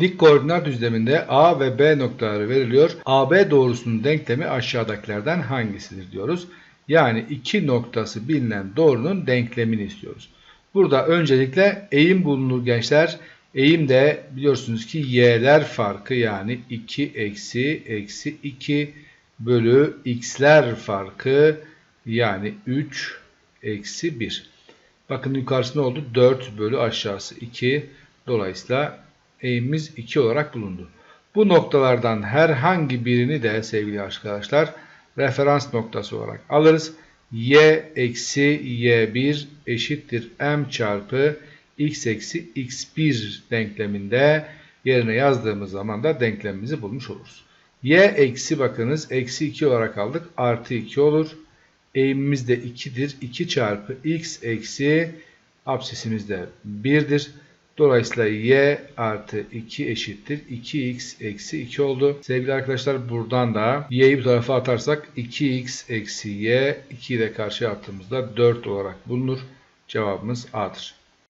Dik koordinat düzleminde A ve B noktaları veriliyor. AB doğrusunun denklemi aşağıdakilerden hangisidir diyoruz. Yani iki noktası bilinen doğrunun denklemini istiyoruz. Burada öncelikle eğim bulunur gençler. Eğim de biliyorsunuz ki y'ler farkı yani 2 eksi eksi 2 bölü x'ler farkı yani 3 eksi 1. Bakın yukarısı ne oldu? 4 bölü aşağısı 2. Dolayısıyla eğimimiz 2 olarak bulundu. Bu noktalardan herhangi birini de sevgili arkadaşlar referans noktası olarak alırız. y eksi y1 eşittir m çarpı x eksi x1 denkleminde yerine yazdığımız zaman da denklemimizi bulmuş oluruz. y eksi bakınız eksi 2 olarak aldık artı 2 olur. Eğimimiz de 2'dir. 2 çarpı x eksi absisimiz de 1'dir. Dolayısıyla y artı 2 eşittir. 2x eksi 2 oldu. Sevgili arkadaşlar buradan da y'yi bu tarafa atarsak 2x eksi y 2'yi de karşıya attığımızda 4 olarak bulunur. Cevabımız A'dır.